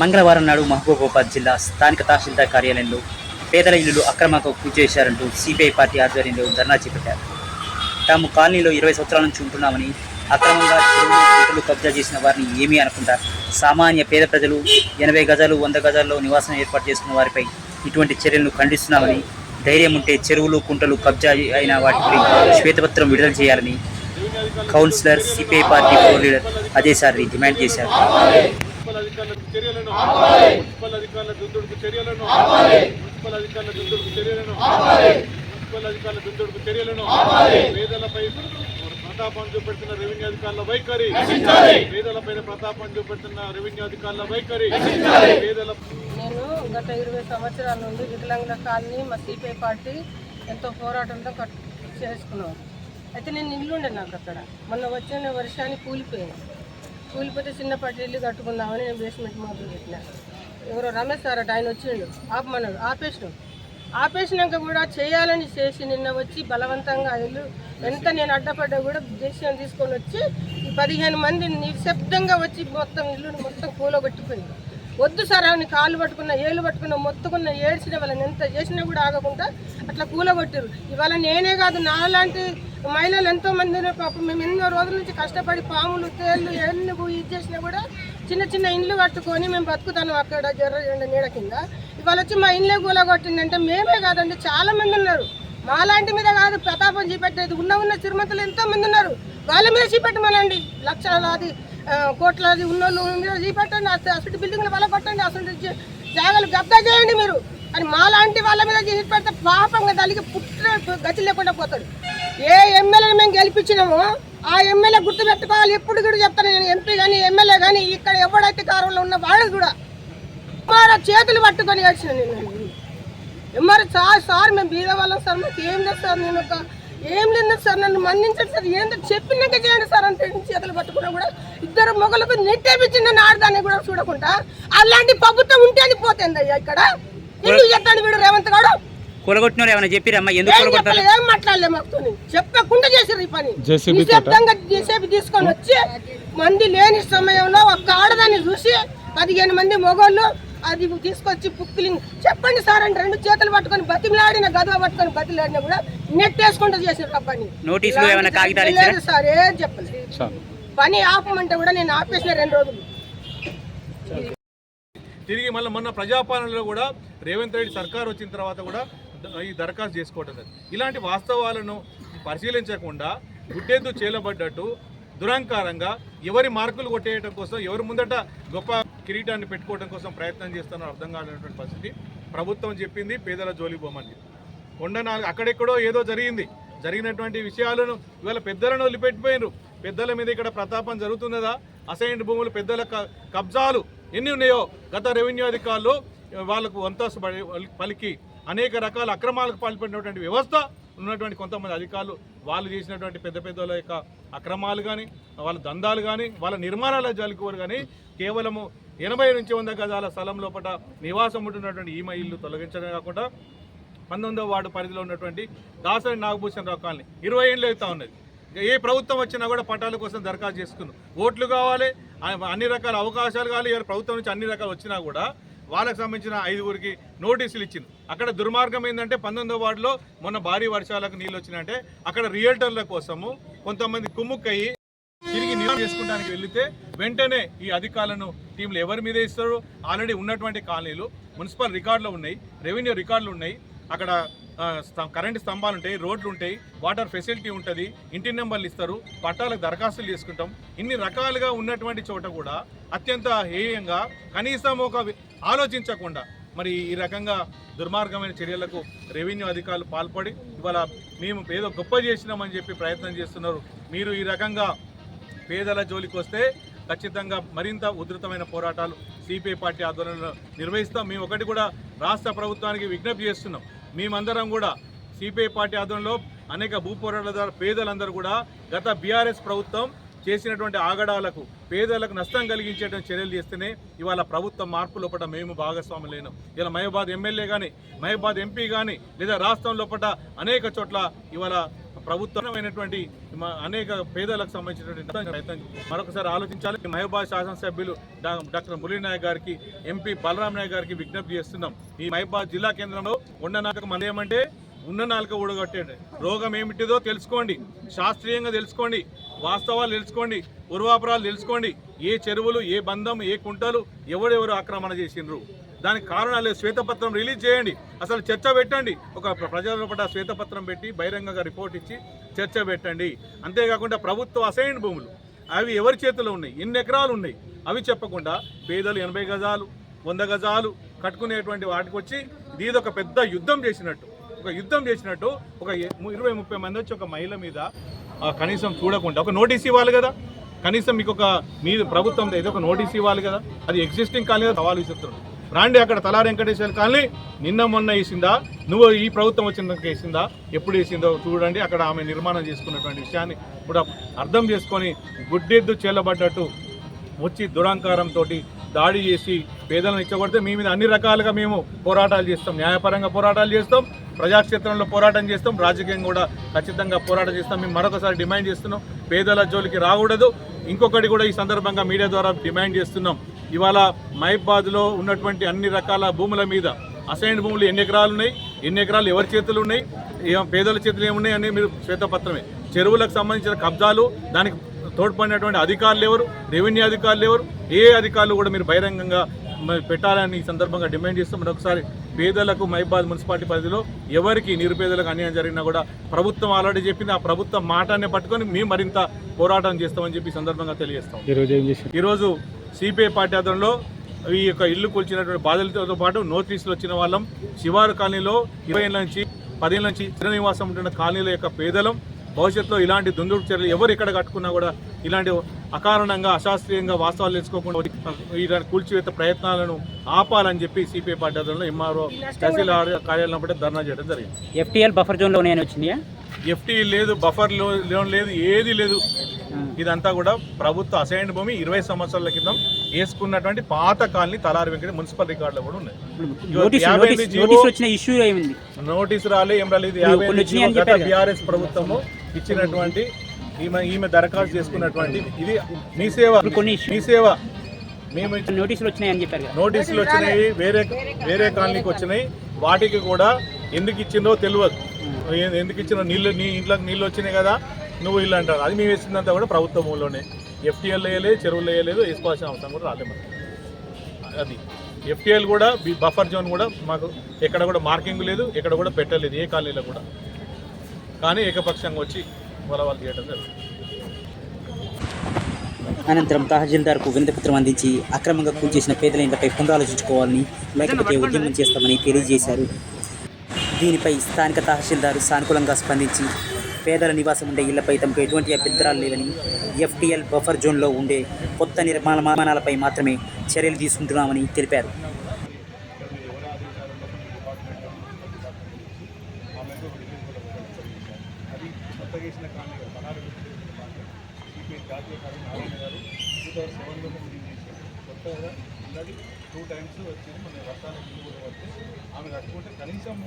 మంగళవారం నాడు మహబూబాబాద్ జిల్లా స్థానిక తహసీల్దార్ కార్యాలయంలో పేదల ఇల్లులు అక్రమంగా పూజ చేశారంటూ సిపిఐ పార్టీ ఆధ్వర్యంలో ధర్నా చేపట్టారు. తాము కాలనీలో ఇరవై సంవత్సరాల నుంచి ఉంటున్నామని అక్రమంగా చెరువులు కబ్జా చేసిన వారిని ఏమీ అనకుండా సామాన్య పేద ప్రజలు ఎనభై గజాలు వంద గజాల్లో నివాసం ఏర్పాటు చేసుకున్న వారిపై ఇటువంటి చర్యలను ఖండిస్తున్నామని ధైర్యం ఉంటే చెరువులు కుంటలు కబ్జా అయిన వాటిపై శ్వేతపత్రం విడుదల చేయాలని councillor CPI party floor leader Ajay demand చేశారు. మున్సిపల్ అధికారులకు చర్యలను మున్సిపల్ అధికారుల దుందుడుకు చర్యలను మున్సిపల్ అధికారుల దుందుడుకు చర్యలను మున్సిపల్ అధికారుల దుందుడుకు చర్యలను పేదలపై ప్రతాపం చూపెడుతున్న రెవెన్యూ అధికారుల వైఖరి. పేదలపై ప్రతాపం చూపెడుతున్న రెవెన్యూ అధికారుల వైఖరి. పేదల నేను గత ఇరవై సంవత్సరాల నుండి వికలాంగుల కాలనీ మా సిపిఐ పార్టీ ఎంతో పోరాటంతో కట్ చేసుకున్నాం. అయితే నేను ఇల్లు ఉండే నాకు అక్కడ. మొన్న వచ్చిన వర్షానికి కూలిపోయింది కూలిపోతే చిన్నపాటి ఇల్లు కట్టుకుందామని నేను బేస్మెంట్ మొదలు పెట్టిన. ఎవరో రమేష్ సార్ అట ఆయన వచ్చిండు. ఆపమన్నాడు. ఆపేసినాం. ఆపేసినాక కూడా చేయాలని చేసి నిన్న వచ్చి బలవంతంగా ఆ ఇల్లు ఎంత నేను అడ్డపడ్డా కూడా దేశం తీసుకొని వచ్చి ఈ పదిహేను మంది నిశ్శబ్దంగా వచ్చి మొత్తం ఇల్లుని మొత్తం కూలగొట్టిపోయింది. వద్దు సార్ ఆమె కాళ్ళు పట్టుకున్న ఏళ్ళు పట్టుకున్న మొత్తుకున్న ఏడ్చిన వాళ్ళని ఎంత చేసినా కూడా ఆగకుండా అట్లా కూలగొట్టారు ఇవాళ నేనే కాదు నాలాంటి మహిళలు ఎంతో మంది పాపం మేము ఎన్నో రోజుల నుంచి కష్టపడి పాములు తేళ్ళు ఎన్ని ఇది చేసినా కూడా చిన్న చిన్న ఇండ్లు కట్టుకొని మేము బతుకుతాను అక్కడ జర్ర నీడ కింద. ఇవాళ వచ్చి మా ఇండ్లే కూలగొట్టిందంటే మేమే కాదండి చాలా మంది ఉన్నారు. మాలాంటి మీద కాదు ప్రతాపం చూపెట్టేది. ఉన్న ఉన్న చిరుమతులు ఎంతో మంది ఉన్నారు. వాళ్ళ మీద చూపెట్టమనండి. లక్షలాది కోట్లాది ఉన్నోళ్ళు మీద చూపెట్టండి. అసలు బిల్డింగ్లు వల్ల కొట్టండి అసలు జాగాలు గబ్దా చేయండి మీరు. అని మాలాంటి వాళ్ళ మీద చూపెడితే పాపంగా తల్లికి పుట్టిన గతి లేకుండా పోతాడు. ఏ ఎమ్మెల్యేని మేము గెలిపించినామో ఆ ఎమ్మెల్యే గుర్తు పెట్టుకోవాలి. ఎప్పుడు కూడా చెప్తాను నేను ఎంపీ కానీ ఎమ్మెల్యే కానీ ఇక్కడ ఎవడైతే కారంలో ఉన్న వాళ్ళు కూడా. ఎమ్మార చేతులు పట్టుకొని వచ్చిన నేను. ఎమ్మారు సార్ సార్ మేము బీద వాళ్ళం సార్ మాకు ఏం లేదు సార్ నేను ఒక ఏం లేదు సార్ నన్ను మన్నించండి సార్ ఏందో చెప్పినాక చేయండి సార్ అంటే చేతులు పట్టుకున్నా కూడా ఇద్దరు మొగలకు నెట్టేపించి నన్ను ఆడదాన్ని కూడా చూడకుండా. అలాంటి ప్రభుత్వం ఉంటే అది పోతుంది అయ్యా ఇక్కడ? ఎందుకు చెప్తాను వీడు రేవంత్ గారు కూలగొట్టినారు ఏమైనా చెప్పిరమ్మా ఎందుకు ఏం కూలగొట్టారు చెప్పలేదు ఏం మాట్లాడలే మాకు చెప్పకుండా చేసారు ఈ పని. నిశ్శబ్దంగా జేసీబీ తీసుకొని వచ్చి మంది లేని సమయంలో ఒక్క ఆడదాన్ని చూసి పదిహేను మంది మొగోళ్ళు అది తీసుకొచ్చి పుక్కిలింగ్ చెప్పండి సార్ అంటే రెండు చేతులు పట్టుకొని బతిమిలాడిన గదవ పట్టుకొని బతిలాడినా కూడా నెట్ వేసుకుంటూ చేసారు ఆ పని. నోటీసులు ఏమైనా కాగితాలు సార్ ఏం చెప్పలేదు. పని ఆపమంటే కూడా నేను ఆపేసిన రెండు రోజులు. తిరిగి మళ్ళీ మొన్న ప్రజాపాలనలో కూడా రేవంత్ రెడ్డి సర్కార్ వచ్చిన తర్వాత కూడా ఈ దరఖాస్తు చేసుకోవటం ఇలాంటి వాస్తవాలను పరిశీలించకుండా గుడ్డెద్దు చేలబడ్డట్టు దురహంకారంగా ఎవరి మార్కులు కొట్టేయడం కోసం ఎవరి ముందట గొప్ప కిరీటాన్ని పెట్టుకోవడం కోసం ప్రయత్నం చేస్తున్నారో అర్థం కాలేనటువంటి పరిస్థితి ప్రభుత్వం చెప్పింది పేదల జోలి బొమ్మని కొండ నాలుగు అక్కడెక్కడో ఏదో జరిగింది. జరిగినటువంటి విషయాలను ఇవాళ పెద్దలను వదిలిపెట్టిపోయినారు పెద్దల మీద ఇక్కడ ప్రతాపం జరుగుతున్నదా? అసైన్డ్ భూములు పెద్దల క- కబ్జాలు ఎన్ని ఉన్నాయో గత రెవెన్యూ అధికారులు వాళ్ళకు వంతస్తు పడి- పలికి అనేక రకాల అక్రమాలకు పాల్పడినటువంటి వ్యవస్థ ఉన్నటువంటి కొంతమంది అధికారులు వాళ్ళు చేసినటువంటి పెద్ద పెద్దల యొక్క అక్రమాలు కానీ వాళ్ళ దందాలు కానీ వాళ్ళ నిర్మాణాల జలుకోరు కానీ కేవలము ఎనభై నుంచి వంద గజాల స్థలం లోపల నివాసం ఉంటున్నటువంటి ఈమె ఇల్లు తొలగించడమే కాకుండా పంతొమ్మిదవ వార్డు పరిధిలో ఉన్నటువంటి దాసరి నాగభూషణ రావు కాలనీ ఇరవై ఏళ్ళు అవుతా ఉన్నది. ఏ ప్రభుత్వం వచ్చినా కూడా పట్టాల కోసం దరఖాస్తు చేసుకున్నాం. ఓట్లు కావాలి అన్ని రకాల అవకాశాలు కావాలి ప్రభుత్వం నుంచి అన్ని రకాలు వచ్చినా కూడా వాళ్ళకి సంబంధించిన ఐదుగురికి నోటీసులు ఇచ్చింది. అక్కడ దుర్మార్గం ఏంటంటే పంతొమ్మిదవ వార్డులో మొన్న భారీ వర్షాలకు నీళ్ళు వచ్చినాయంటే అక్కడ రియల్టర్ల కోసము కొంతమంది కుమ్ముక్కయ్యి తిరిగి నివారణ చేసుకోవడానికి వెళితే వెంటనే ఈ అధికారులను టీంలు ఎవరి మీద ఇస్తారు? ఆల్రెడీ ఉన్నటువంటి కాలనీలు మున్సిపల్ రికార్డులు ఉన్నాయి రెవెన్యూ రికార్డులు ఉన్నాయి. అక్కడ కరెంటు స్తంభాలు ఉంటాయి రోడ్లు ఉంటాయి వాటర్ ఫెసిలిటీ ఉంటుంది ఇంటి నెంబర్లు ఇస్తారు పట్టాలకు దరఖాస్తులు చేసుకుంటాం. ఇన్ని రకాలుగా ఉన్నటువంటి చోట కూడా అత్యంత హేయంగా కనీసం ఒక ఆలోచించకుండా మరి ఈ రకంగా దుర్మార్గమైన చర్యలకు రెవెన్యూ అధికారులు పాల్పడి ఇవాళ మేము ఏదో గొప్ప చేసినామని చెప్పి ప్రయత్నం చేస్తున్నారు. మీరు ఈ రకంగా పేదల జోలికి వస్తే ఖచ్చితంగా మరింత ఉధృతమైన పోరాటాలు సిపిఐ పార్టీ ఆధ్వర్యంలో నిర్వహిస్తాం. మేము ఒకటి కూడా రాష్ట్ర ప్రభుత్వానికి విజ్ఞప్తి చేస్తున్నాం. మేమందరం కూడా సిపిఐ పార్టీ ఆధ్వర్యంలో అనేక భూ పోరాటాల ద్వారా పేదలందరూ కూడా గత బీఆర్ఎస్ ప్రభుత్వం చేసినటువంటి ఆగడాలకు పేదలకు నష్టం కలిగించేటువంటి చర్యలు చేస్తేనే ఇవాళ ప్రభుత్వ మార్పు లోపల మేము భాగస్వాములు లేను ఇలా మహబాద్ ఎమ్మెల్యే కానీ మహబాద్ ఎంపీ కానీ లేదా రాష్ట్రం లోపల అనేక చోట్ల ఇవాళ ప్రభుత్వమైనటువంటి మా అనేక పేదలకు సంబంధించినటువంటి ప్రయత్నం మరొకసారి ఆలోచించాలి. మహబాద్ శాసనసభ్యులు డాక్టర్ మురళీ నాయక్ గారికి ఎంపీ బలరాం నాయక్ గారికి విజ్ఞప్తి చేస్తున్నాం. ఈ మహబాద్ జిల్లా కేంద్రంలో ఉన్న నాటకం మన ఏమంటే ఉన్న నాలుక ఊడగొట్టండి రోగం ఏమిటిదో తెలుసుకోండి. శాస్త్రీయంగా తెలుసుకోండి. వాస్తవాలు తెలుసుకోండి. పూర్వాపరాలు తెలుసుకోండి. ఏ చెరువులు ఏ బంధం ఏ కుంటలు ఎవరెవరు ఆక్రమణ చేసిండ్రు? దానికి కారణాలు శ్వేతపత్రం రిలీజ్ చేయండి. అసలు చర్చ పెట్టండి. ఒక ప్రజల పట్ల శ్వేతపత్రం పెట్టి బహిరంగంగా రిపోర్ట్ ఇచ్చి చర్చ పెట్టండి. అంతేకాకుండా ప్రభుత్వ అసైన్ భూములు. అవి ఎవరి చేతిలో ఉన్నాయి? ఎన్ని ఎకరాలు ఉన్నాయి. అవి చెప్పకుండా పేదలు ఎనభై గజాలు వంద గజాలు కట్టుకునేటువంటి వాటికి వచ్చి ఇది ఒక పెద్ద యుద్ధం చేసినట్టు. ఒక యుద్ధం చేసినట్టు ఒక ఇరవై ముప్పై మంది వచ్చి ఒక మహిళ మీద కనీసం చూడకుండా ఒక నోటీస్ ఇవ్వాలి కదా. కనీసం మీకు ఒక మీ ప్రభుత్వం ఏదో ఒక నోటీస్ ఇవ్వాలి కదా. అది ఎగ్జిస్టింగ్ కాలనీ సవాలు ఇస్తున్నారు రాండి అక్కడ తలా వెంకటేశ్వర కాలనీ. నిన్న మొన్న వేసిందా? నువ్వు ఈ ప్రభుత్వం వచ్చినాక వేసిందా? ఎప్పుడు వేసిందో చూడండి. అక్కడ ఆమె నిర్మాణం చేసుకున్నటువంటి విషయాన్ని కూడా అర్థం చేసుకొని గుడ్డెద్దు చేలబడ్డట్టు వచ్చి దురాంకారంతో దాడి చేసి పేదలను ఇచ్చగొడితే మీ మీద అన్ని రకాలుగా మేము పోరాటాలు చేస్తాం. న్యాయపరంగా పోరాటాలు చేస్తాం. ప్రజాక్షేత్రంలో పోరాటం చేస్తాం. రాజకీయం కూడా ఖచ్చితంగా పోరాటం చేస్తాం. మేము మరొకసారి డిమాండ్ చేస్తున్నాం. పేదల జోలికి రాకూడదు. ఇంకొకటి కూడా ఈ సందర్భంగా మీడియా ద్వారా డిమాండ్ చేస్తున్నాం. ఇవాళ మహిబాద్లో ఉన్నటువంటి అన్ని రకాల భూముల మీద అసైన్ భూములు ఎన్ని ఎకరాలు ఉన్నాయి? ఎన్ని ఎకరాలు ఎవరి చేతులు ఉన్నాయి? ఏ- పేదల చేతులు ఏమున్నాయి అని మీరు శ్వేతపత్రమే. చెరువులకు సంబంధించిన కబ్జాలు దానికి తోడ్పడినటువంటి అధికారులు ఎవరు? రెవెన్యూ అధికారులు ఎవరు? ఏ అధికారులు కూడా మీరు బహిరంగంగా పెట్టాలని ఈ సందర్భంగా డిమాండ్ చేస్తాం మరొకసారి పేదలకు మహిబాద్ మున్సిపాలిటీ పరిధిలో ఎవరికి నిరుపేదలకు అన్యాయం జరిగినా కూడా ప్రభుత్వం ఆల్రెడీ చెప్పింది. ఆ ప్రభుత్వం మాటాన్ని పట్టుకొని మేము మరింత పోరాటం చేస్తామని చెప్పి సందర్భంగా తెలియజేస్తాం. ఈరోజు సిపిఐ పార్టీ ఆధ్వర్యంలో ఈ యొక్క ఇల్లు కూల్చినటువంటి బాధితులతో పాటు నోటీసులు వచ్చిన వాళ్ళం శివారు కాలనీలో ఇరవై ఏళ్ళ నుంచి పదేళ్ళ నుంచి స్థిర నివాసం ఉంటున్న కాలనీల యొక్క పేదలం భవిష్యత్తులో ఇలాంటి దుందుడు చర్యలు ఎవరు ఎక్కడ కట్టుకున్నా కూడా ఇలాంటి అకారణంగా అశాస్త్రీయంగా వాస్తవాలు తెలుసుకోకుండా కూల్చివేత ప్రయత్నాలను ఆపాలని చెప్పి సిపిఐ పార్టీ ఆధ్వర్యంలో ఎంఆర్ఓ తహసీల్దార్ కార్యాలయం పట్ల ధర్నా చేయడం జరిగింది. ఎఫ్టీఎల్ బఫర్ జోన్లో ఉన్నాయని వచ్చినాయా ఎఫ్టీ లేదు బఫర్ లోన్ లేదు ఏది లేదు. ఇదంతా కూడా ప్రభుత్వ అసైన్ భూమి ఇరవై సంవత్సరాల క్రితం వేసుకున్నటువంటి పాత కాలనీ తలారి వెంకట మున్సిపల్ రికార్డులో కూడా ఉన్నాయి. నోటీస్ రాలే ఏం రాలేదు. యాభై. బీఆర్ఎస్ ప్రభుత్వము ఇచ్చినటువంటి ఈమె ఈమె దరఖాస్తు చేసుకున్నటువంటి ఇది మీ సేవ. కొన్ని మీ సేవ. మేము నోటీసులు వచ్చినాయని చెప్పారు కదా. నోటీసులు వచ్చినాయి వేరే వేరే కాలనీకి వచ్చినాయి. వాటికి కూడా ఎందుకు ఇచ్చిందో తెలియదు. ఎందుకు ఇచ్చిన నీళ్ళు నీ ఇంట్లోకి నీళ్ళు వచ్చినాయి కదా నువ్వు ఇల్లు అంటారు. అది మేము వేసిందంతా కూడా ప్రభుత్వ భూమిలోనే ఎఫ్టీఎల్ వేయలేదు చెరువులు వేయలేదు వేసుకోవాల్సిన అవసరం కూడా రాలేదు అది. ఎఫ్టీఎల్ కూడా బఫర్ జోన్ కూడా మాకు ఎక్కడ కూడా మార్కింగ్ లేదు ఎక్కడ కూడా పెట్టలేదు ఏ కాలనీలో కూడా. కానీ ఏకపక్షంగా వచ్చి చేయడం జరుగుతుంది. అనంతరం తహసీల్దార్కు వినతిపత్రం అందించి అక్రమంగా కూల్చేసిన పేదల ఇంట్లపై పునరాలోచించుకోవాలని లేకపోతే ఉద్యమం చేస్తామని తెలియజేశారు. దీనిపై స్థానిక తహసీల్దారు సానుకూలంగా స్పందించి పేదల నివాసం ఉండే ఇళ్ళపై తమకు ఎటువంటి అభ్యంతరాలు లేవని ఎఫ్టీఎల్ బఫర్ జోన్లో ఉండే కొత్త నిర్మాణాలపై మాత్రమే చర్యలు తీసుకుంటున్నామని తెలిపారు. చేసిన కాలనీ పదహారు సిపిఐ జాతీయ కాలనీ నారాయణ గారు టూ థౌసండ్ సెవెన్లో బిల్డింగ్ చేశారు. కొత్తగా అందరి టూ టైమ్స్ వచ్చింది. మన వర్షాలకు ఇల్లు కూడా వస్తే ఆమె కట్టుకుంటే కనీసం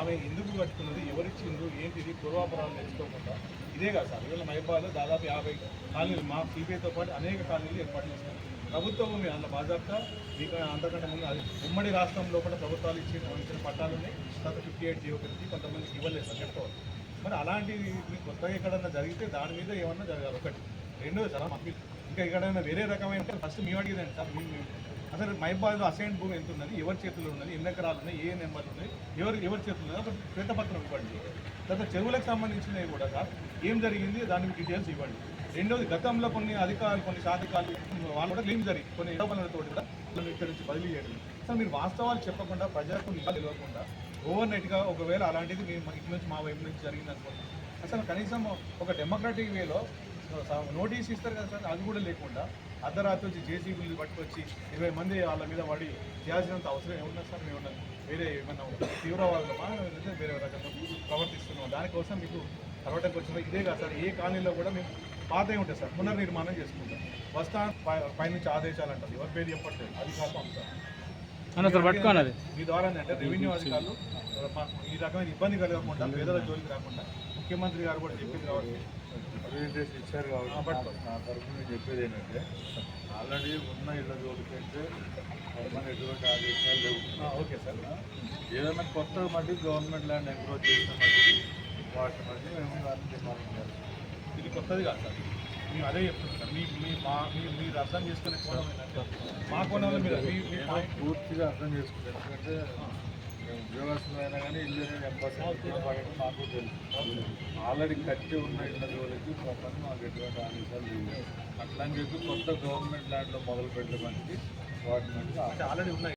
ఆమె ఎందుకు కట్టుకున్నది ఎవరిచ్చిందో ఏంటిది పూర్వాపరాలు తెలుసుకోకుండా ఇదే కాదు సార్. ఇవాళ మైపాలో దాదాపు యాభై కాలనీలు మా సిపిఐతో పాటు అనేక కాలనీలు ఏర్పాటు చేస్తాం ప్రభుత్వం భూమి అందులో బాధ్యత మీకు అంతకంటే ముందు అది ఉమ్మడి రాష్ట్రం లోపల ప్రభుత్వాలు ఇచ్చిన ఇచ్చిన పట్టాలు ఉన్నాయి. తర్వాత ఫిఫ్టీ ఎయిట్ జీవో కొంతమందికి ఇవ్వలేదు. సార్ చెప్పుకోవాలి మరి అలాంటివి కొత్తగా ఎక్కడన్నా జరిగితే దాని మీద ఏమన్నా జరగాలి. ఒకటి. రెండోది సార్ మాకు ఇంకా ఎక్కడైనా వేరే రకమైన ఫస్ట్ మీ అడిగేదండి సార్ మేము అసలు మైబాద్లో అసైన్ భూమి ఎంత ఉన్నది? ఎవరి చేతుల్లో ఉన్నది? ఎన్ని ఎకరాలు ఉన్నాయి? ఏ నెంబర్లు ఉన్నాయి? ఎవరు ఎవరి చేతుల్లో ఉన్నది? ఒక శ్వేతపత్రం ఇవ్వండి. తర్వాత చెరువులకు సంబంధించినవి కూడా సార్. ఏం జరిగింది? దాని డీటెయిల్స్ ఇవ్వండి. రెండోది గతంలో కొన్ని అధికారులు కొన్ని శాధికారులు వాళ్ళు కూడా క్లీన్ జరిగి కొన్ని ఇవ్వబలతో కూడా ఇక్కడ నుంచి బదిలీ చేయడం. సార్ మీరు వాస్తవాలు చెప్పకుండా ప్రజలకు నిజాలు తెలియకుండా ఓవర్ నైట్గా ఒకవేళ అలాంటిది మేము ఇటు నుంచి మా వైపు నుంచి జరిగింది అనుకోండి అసలు కనీసం ఒక డెమోక్రటిక్ వేలో నోటీస్ ఇస్తారు కదా సార్ అది కూడా లేకుండా అర్ధరాత్రి వచ్చి జేసీబీలు పట్టుకొచ్చి ఇరవై మంది వాళ్ళ మీద పడి చేయాల్సినంత అవసరం ఏమన్నా సార్? మేము వేరే ఏమన్నా తీవ్రవాదులమా లేకపోతే వేరే రకంగా ప్రవర్తిస్తున్నాం దానికోసం మీకు కలవటానికి వచ్చిన ఇదే కాదు సార్ ఏ కాలనీలో కూడా మేము పాత ఉంటాయి సార్ పునర్నిర్మాణం చేసుకుంటాం. వస్తా పై- పైనుంచి ఆదేశాలు అంటారు ఎవరి పేరు చెప్పట్లేదు అది కాదు సార్. అన్న సార్ పట్టుకోండి అది. మీ ద్వారా అంటే రెవెన్యూ అధికారులు మాకు ఈ రకమైన ఇబ్బంది కలగకుండా పేదల జోలికి రాకుండా ముఖ్యమంత్రి గారు కూడా చెప్పింది కాబట్టి. రిప్రజెంటేషన్ ఇచ్చారు కాబట్టి నా- నా తరఫున నేను చెప్పేది ఏంటంటే ఆల్రెడీ ఉన్న ఇళ్ళ జోలికైతే మన ఎటువంటి ఆదేశాలు లేవు. ఆ, ఓకే సార్. ఏదైనా కొత్త మట్టి గవర్నమెంట్ ల్యాండ్ ఎంక్రోచ్ చేసిన మట్టి వాటి మట్టి మేము దాన్ని డిమాండ్ చేస్తాం. ఇది కొత్తది కాదు సార్. మేము అదే చెప్తున్నాం మీ మీ మా మీరు అర్థం చేసుకునే కోణం ఏంటంటే మా కోణంలో మీరు పూర్తిగా అర్థం చేసుకుంటాను ఎందుకంటే మేము ఉద్యోగస్తులైనా కానీ ఇల్లు అనేది ఎంపర్సెంట్ మాకు తెలుసు. ఆల్రెడీ కట్టి ఉన్న ఇళ్ళ జోలికి ప్రపంచం మాకు ఎటువంటి ఆదేశాలు లేవు అట్లా అని చెప్పి కొత్త గవర్నమెంట్ ల్యాండ్లో మొదలు పెట్టడానికి వాటి అంటే ఆల్రెడీ ఉన్నాయి.